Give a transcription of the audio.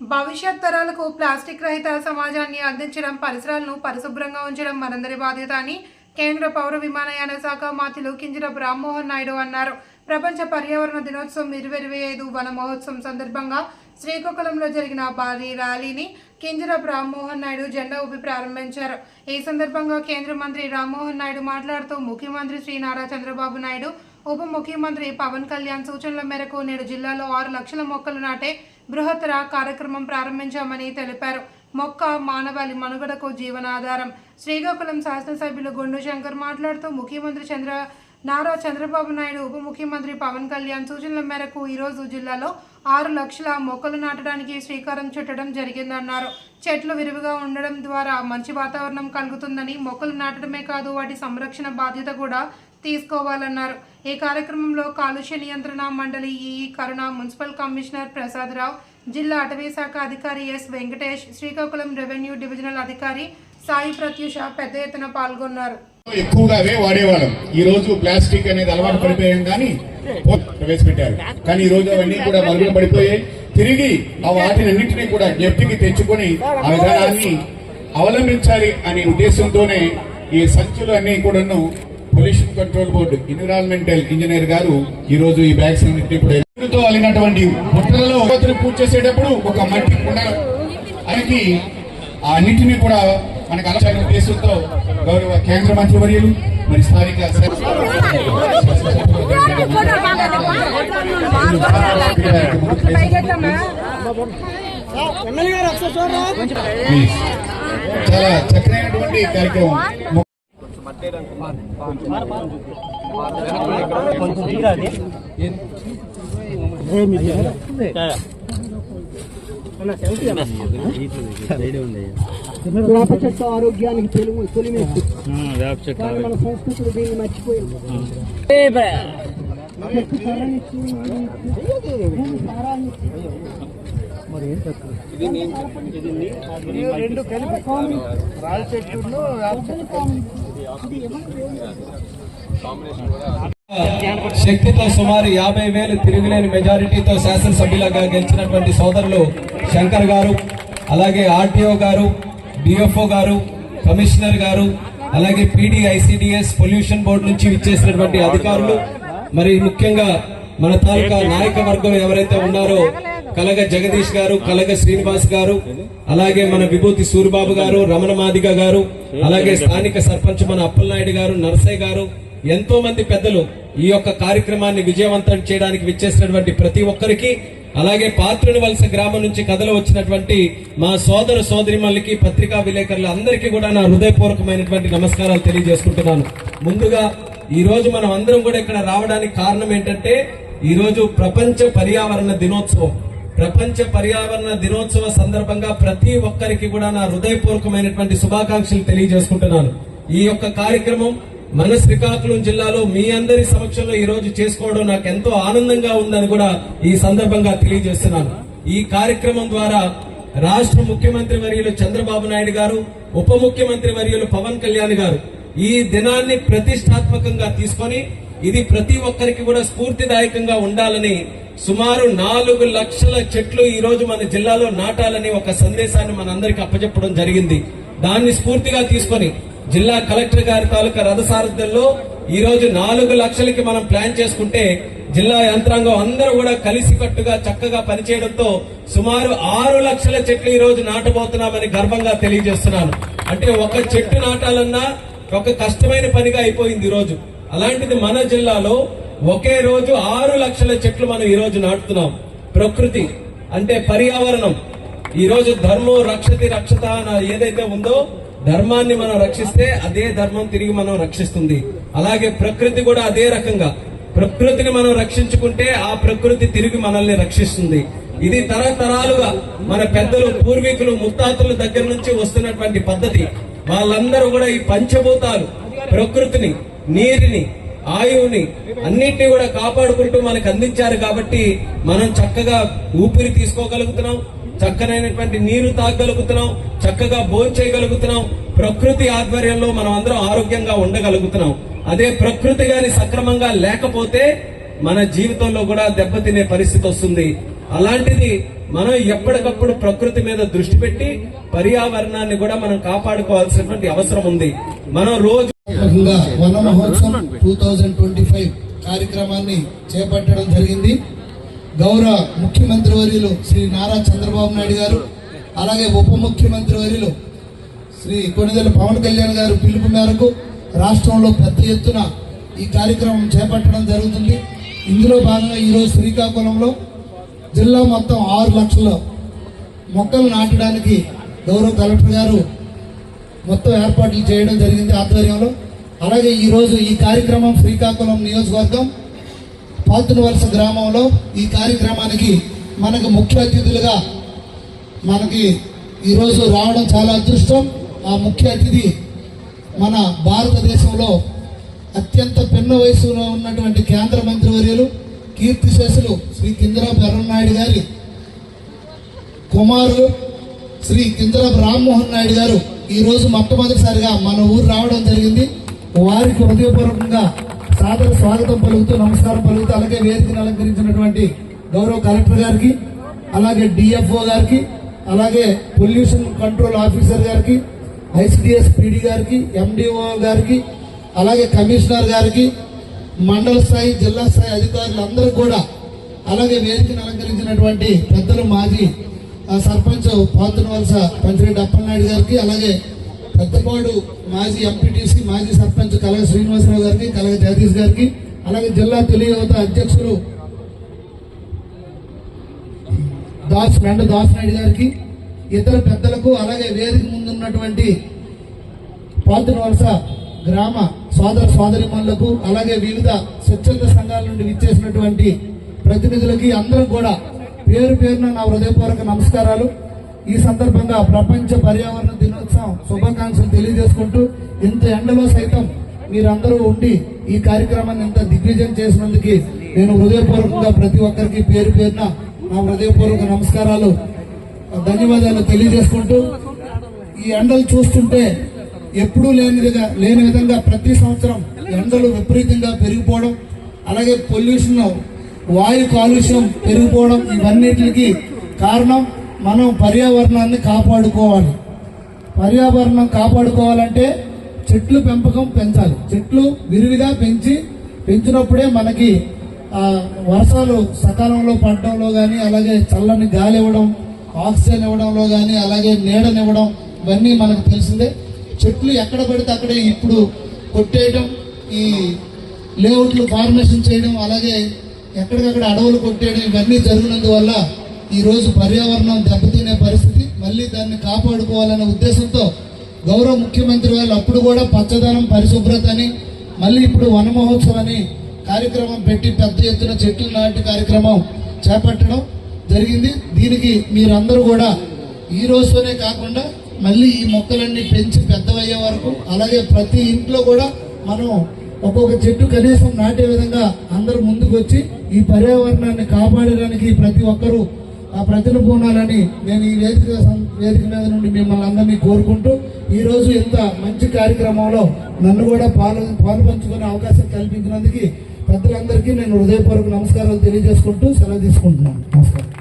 భవిష్యత్ తరాలకు ప్లాస్టిక్ రహిత సమాజాన్ని అందించడం పరిసరాలను పరిశుభ్రంగా ఉంచడం మనందరి బాధ్యత అని కేంద్ర పౌర విమానయాన శాఖ మాతిలు కింజరపు రామ్మోహన్ నాయుడు అన్నారు. ప్రపంచ పర్యావరణ దినోత్సవం ఇరవై ఇరవై ఐదు వన మహోత్సవం సందర్భంగా శ్రీకాకుళంలో జరిగిన భారీ ర్యాలీని కింజరపు రామ్మోహన్ నాయుడు జెండా ఊపి ప్రారంభించారు. ఈ సందర్భంగా కేంద్ర మంత్రి రామ్మోహన్ నాయుడు మాట్లాడుతూ ముఖ్యమంత్రి శ్రీ నారా చంద్రబాబు నాయుడు ఉప ముఖ్యమంత్రి పవన్ కళ్యాణ్ సూచనల మేరకు నేడు జిల్లాలో ఆరు లక్షల మొక్కలు నాటే బృహత్తర కార్యక్రమం ప్రారంభించామని తెలిపారు. మొక్క మానవాళి మనుగడకు జీవనాధారం. శ్రీకాకుళం శాసనసభ్యులు గుండు శంకర్ మాట్లాడుతూ ముఖ్యమంత్రి చంద్ర నారా చంద్రబాబు నాయుడు ఉప ముఖ్యమంత్రి పవన్ కళ్యాణ్ సూచనల మేరకు ఈరోజు జిల్లాలో ఆరు లక్షల మొక్కలు నాటడానికి శ్రీకారం చుట్టడం జరిగిందన్నారు. చెట్లు విరివిగా ఉండడం ద్వారా మంచి వాతావరణం కలుగుతుందని మొక్కలు నాటడమే కాదు వాటి సంరక్షణ బాధ్యత కూడా తీసుకోవాలన్నారు. ఈ కార్యక్రమంలో కాలుష్య నియంత్రణ మండలి ఈ కరుణ మున్సిపల్ కమిషనర్ ప్రసాద్ రావు జిల్లా అటవీ శాఖ అధికారి S Venkatesh Srikakulam revenue divisional అధికారి సాయి ప్రత్యూష పెద్ద ఎత్తున పాల్గొన్నారు. ఎక్కువగా అవే వాడేవాళ్ళం. ఈ రోజు ప్లాస్టిక్ అనేది అలవాటు పడిపోయాం కానీ ప్రవేశపెట్టారు. కానీ ఈ రోజు అవన్నీ కూడా మరుగున పడిపోయాయి తిరిగి ఆ వాటిని కూడా జ్ఞప్తికి తెచ్చుకొని ఆ విధానాన్ని అవలంబించాలి అనే ఉద్దేశంతోనే ఈ సంచులు అన్ని కూడాను pollution control board environmental engineer గారు ఈ రోజు ఈ బ్యాగ్స్ ఎరువుతో అలిగినటువంటి బుట్టలలో ఒకరిని పూజ చేసేటప్పుడు ఒక మట్టి కుండ ఆయనకి ఆ అన్నింటినీ కూడా మనకు అలచాలని ఉద్దేశంతో గౌరవ కేంద్ర మంత్రి వర్యులు మరి స్థానిక. చాలా చక్కనైనటువంటి కార్యక్రమం వేప చెట్టు ఆరోగ్యానికి తెలుగు తొలిమెట్టు మన సంస్కృతులు దీన్ని మర్చిపోయింది రెండు కలిపి కామన్. చెట్టును శక్తితో సుమారు యాభై వేలు తిరుగులేని మెజారిటీతో శాసనసభ్యులుగా గెలిచినటువంటి సోదరులు శంకర్ గారు అలాగే ఆర్టీఓ గారు డిఎఫ్ఓ గారు కమిషనర్ గారు అలాగే పీడీ ఐసిడిఎస్ పొల్యూషన్ బోర్డు నుంచి ఇచ్చేసినటువంటి అధికారులు మరి ముఖ్యంగా మన తాలూకా నాయక వర్గం ఎవరైతే ఉన్నారో కలగ జగదీష్ గారు కలగ శ్రీనివాస్ గారు అలాగే మన విభూతి సూరిబాబు గారు రమణ మాదిగ గారు అలాగే స్థానిక సర్పంచ్ మన అప్పలనాయుడు గారు నర్సయ్య గారు ఎంతో మంది పెద్దలు ఈ యొక్క కార్యక్రమాన్ని విజయవంతం చేయడానికి విచ్చేసినటువంటి ప్రతి ఒక్కరికి అలాగే పాత్రుని వలస గ్రామం నుంచి కథలు వచ్చినటువంటి మా సోదర సోదరిమల్లికి పత్రికా విలేకరులు అందరికీ కూడా నా హృదయపూర్వకమైనటువంటి నమస్కారాలు తెలియజేసుకుంటున్నాను. ముందుగా ఈ రోజు మనం అందరం కూడా ఇక్కడ రావడానికి కారణం ఏంటంటే ఈరోజు ప్రపంచ పర్యావరణ దినోత్సవం. ప్రపంచ పర్యావరణ దినోత్సవ సందర్భంగా ప్రతి ఒక్కరికి కూడా నా హృదయపూర్వకమైనటువంటి శుభాకాంక్షలు తెలియజేసుకుంటున్నాను. ఈ యొక్క కార్యక్రమం మన శ్రీకాకుళం జిల్లాలో మీ అందరి సమక్షంలో ఈ రోజు చేసుకోవడం నాకు ఎంతో ఆనందంగా ఉందని కూడా ఈ సందర్భంగా తెలియజేస్తున్నాను. ఈ కార్యక్రమం ద్వారా రాష్ట్ర ముఖ్యమంత్రి వర్యులు చంద్రబాబు నాయుడు గారు ఉప ముఖ్యమంత్రి వర్యులు పవన్ కళ్యాణ్ గారు ఈ దినాన్ని ప్రతిష్టాత్మకంగా తీసుకొని ఇది ప్రతి ఒక్కరికి కూడా స్ఫూర్తిదాయకంగా ఉండాలని సుమారు నాలుగు లక్షల చెట్లు ఈ రోజు మన జిల్లాలో నాటాలని ఒక సందేశాన్ని మనందరికి అప్పచెప్పడం జరిగింది. దాన్ని స్ఫూర్తిగా తీసుకొని జిల్లా కలెక్టర్ గారి తాలూకా రథసారథ్యంలో ఈ రోజు నాలుగు లక్షలకి మనం ప్లాన్ చేసుకుంటే జిల్లా యంత్రాంగం అందరూ కూడా కలిసికట్టుగా చక్కగా పనిచేయడంతో సుమారు ఆరు లక్షల చెట్లు ఈ రోజు నాటబోతున్నామని గర్వంగా తెలియజేస్తున్నాను. అంటే ఒక చెట్టు నాటాలన్నా ఒక కష్టమైన పనిగా అయిపోయింది ఈ రోజు. అలాంటిది మన జిల్లాలో ఒకే రోజు ఆరు లక్షల చెట్లు మనం ఈ రోజు నాటుతున్నాం. ప్రకృతి అంటే పర్యావరణం. ఈ రోజు ధర్మం రక్షతి రక్షత అని ఏదైతే ఉందో ధర్మాన్ని మనం రక్షిస్తే అదే ధర్మం తిరిగి మనం రక్షిస్తుంది. అలాగే ప్రకృతి కూడా అదే రకంగా. ప్రకృతిని మనం రక్షించుకుంటే ఆ ప్రకృతి తిరిగి మనల్ని రక్షిస్తుంది. ఇది తరతరాలుగా మన పెద్దలు పూర్వీకులు ముత్తాతల దగ్గర నుంచి వస్తున్నటువంటి పద్ధతి. వాళ్ళందరూ కూడా ఈ పంచభూతాలు ప్రకృతిని నీటిని ఆయువుని అన్నిటిని కూడా కాపాడుకుంటూ మనకు అందించారు కాబట్టి మనం చక్కగా ఊపిరి తీసుకోగలుగుతున్నాం చక్కనైనటువంటి నీరు తాగగలుగుతున్నాం చక్కగా భోంచేయగలుగుతున్నాం ప్రకృతి ఆధ్వర్యంలో మనం అందరం ఆరోగ్యంగా ఉండగలుగుతున్నాం. అదే ప్రకృతి గాని సక్రమంగా లేకపోతే మన జీవితంలో కూడా దెబ్బతినే పరిస్థితి వస్తుంది. అలాంటిది మనం ఎప్పటికప్పుడు ప్రకృతి మీద దృష్టి పెట్టి పర్యావరణాన్ని కూడా మనం కాపాడుకోవాల్సినటువంటి అవసరం ఉంది. మనం రోజు వన మహోత్సవం టూ థౌజండ్ ట్వంటీ ఫైవ్ కార్యక్రమాన్ని చేపట్టడం జరిగింది. గౌరవ ముఖ్యమంత్రి వర్యులు శ్రీ నారా చంద్రబాబు నాయుడు గారు అలాగే ఉప ముఖ్యమంత్రి వర్యులు శ్రీ కొనిదెల పవన్ కళ్యాణ్ గారు పిలుపు మేరకు రాష్ట్రంలో పెద్ద ఎత్తున ఈ కార్యక్రమం చేపట్టడం జరుగుతుంది. ఇందులో భాగంగా ఈరోజు శ్రీకాకుళంలో జిల్లా మొత్తం ఆరు లక్షల మొక్కలు నాటడానికి గౌరవ కలెక్టర్ గారు మొత్తం ఏర్పాట్లు చేయడం జరిగింది ఆధ్వర్యంలో. అలాగే ఈరోజు ఈ కార్యక్రమం శ్రీకాకుళం నియోజకవర్గం పాతున వలస గ్రామంలో ఈ కార్యక్రమానికి మనకు ముఖ్య అతిథులుగా మనకి ఈరోజు రావడం చాలా అదృష్టం. ఆ ముఖ్య అతిథి మన భారతదేశంలో అత్యంత పిన్న వయసులో ఉన్నటువంటి కేంద్ర మంత్రివర్యులు కీర్తిశేషులు శ్రీ కింజరాపు ఎర్రనాయుడు గారి కుమారులు శ్రీ కింజరాపు రామ్మోహన్ నాయుడు గారు. ఈ రోజు మొట్టమొదటిసారిగా మన ఊరు రావడం జరిగింది. వారికి హృదయపూర్వకంగా సాదర స్వాగతం పలుకుతూ నమస్కారం పలుకుతూ అలాగే వేదికను అలంకరించినటువంటి గౌరవ కలెక్టర్ గారికి అలాగే డిఎఫ్ఓ గారికి అలాగే పొల్యూషన్ కంట్రోల్ ఆఫీసర్ గారికి ఐసిడిఎస్ పిడి గారికి ఎండిఓ గారికి అలాగే కమిషనర్ గారికి మండల స్థాయి జిల్లా స్థాయి అధికారులు అందరూ కూడా అలాగే వేదికను అలంకరించినటువంటి పెద్దలు మాజీ సర్పంచ్ పాతన వలస పంచిరెడ్డి అప్పలనాయుడు గారికి అలాగే పెద్దపాడు మాజీ ఎంపీటీసీ మాజీ సర్పంచ్ కలగ శ్రీనివాసరావు గారికి కలగ జగదీష్ గారికి అలాగే జిల్లా తొలి యువత అధ్యక్షులు దాస్ ఫ్రెండ్ దాస్ నాయుడు గారికి ఇతర పెద్దలకు అలాగే వేదిక ముందున్నటువంటి పాతన వలస గ్రామ సోదర సోదరిమణులకు అలాగే వివిధ స్వచ్ఛంద సంఘాల నుండి విచ్చేసినటువంటి ప్రతినిధులకి అందరూ కూడా పేరు పేరున నా హృదయపూర్వక నమస్కారాలు. ఈ సందర్భంగా ప్రపంచ పర్యావరణ దినోత్సవం శుభాకాంక్షలు తెలియజేసుకుంటూ ఇంత ఎండలో సైతం మీరందరూ ఉండి ఈ కార్యక్రమాన్ని ఇంత దిగ్విజయం చేసినందుకు నేను హృదయపూర్వకంగా ప్రతి ఒక్కరికి పేరు పేరున నా హృదయపూర్వక నమస్కారాలు ధన్యవాదాలు తెలియజేసుకుంటూ ఈ ఎండలు చూస్తుంటే ఎప్పుడూ లేని లేని విధంగా ప్రతి సంవత్సరం ఎండలు విపరీతంగా పెరిగిపోవడం అలాగే పొల్యూషన్ వాయు కాలుష్యం పెరిగిపోవడం ఇవన్నిటికి కారణం మనం పర్యావరణాన్ని కాపాడుకోవాలి. పర్యావరణం కాపాడుకోవాలంటే చెట్లు పెంపకం పెంచాలి. చెట్లు విరివిగా పెంచి పెంచినప్పుడే మనకి వర్షాలు సకాలంలో పడడంలో కానీ అలాగే చల్లని గాలి ఇవ్వడం ఆక్సిజన్ ఇవ్వడంలో కానీ అలాగే నీడనివ్వడం ఇవన్నీ మనకు తెలిసిందే. చెట్లు ఎక్కడ పడితే అక్కడే ఇప్పుడు కొట్టేయడం ఈ లేఅవుట్లు ఫార్మేషన్ చేయడం అలాగే ఎక్కడికక్కడ అడవులు కొట్టేయడం ఇవన్నీ జరిగినందువల్ల ఈరోజు పర్యావరణం దెబ్బతినే పరిస్థితి. మళ్ళీ దాన్ని కాపాడుకోవాలనే ఉద్దేశంతో గౌరవ ముఖ్యమంత్రి వాళ్ళు అప్పుడు కూడా పచ్చదనం పరిశుభ్రత అని మళ్ళీ ఇప్పుడు వన మహోత్సవం అని కార్యక్రమం పెట్టి పెద్ద ఎత్తున చెట్లు నాటి కార్యక్రమం చేపట్టడం జరిగింది. దీనికి మీరందరూ కూడా ఈ రోజుతోనే కాకుండా మళ్ళీ ఈ మొక్కలన్నీ పెంచి పెద్దవయ్యే వరకు అలాగే ప్రతి ఇంట్లో కూడా మనం ఒక్కొక్క చెట్టు కనీసం నాటే విధంగా అందరూ ముందుకు వచ్చి ఈ పర్యావరణాన్ని కాపాడడానికి ప్రతి ఒక్కరూ ఆ ప్రజలు పూనాలని నేను ఈ వేదిక వేదిక మీద నుండి మిమ్మల్ని అందరినీ కోరుకుంటూ ఈరోజు ఇంత మంచి కార్యక్రమంలో నన్ను కూడా పాలు పాలు పంచుకునే అవకాశం కల్పించినందుకు పెద్దలందరికీ నేను హృదయపూర్వక నమస్కారాలు తెలియజేసుకుంటూ సెలవు తీసుకుంటున్నాను. నమస్కారం.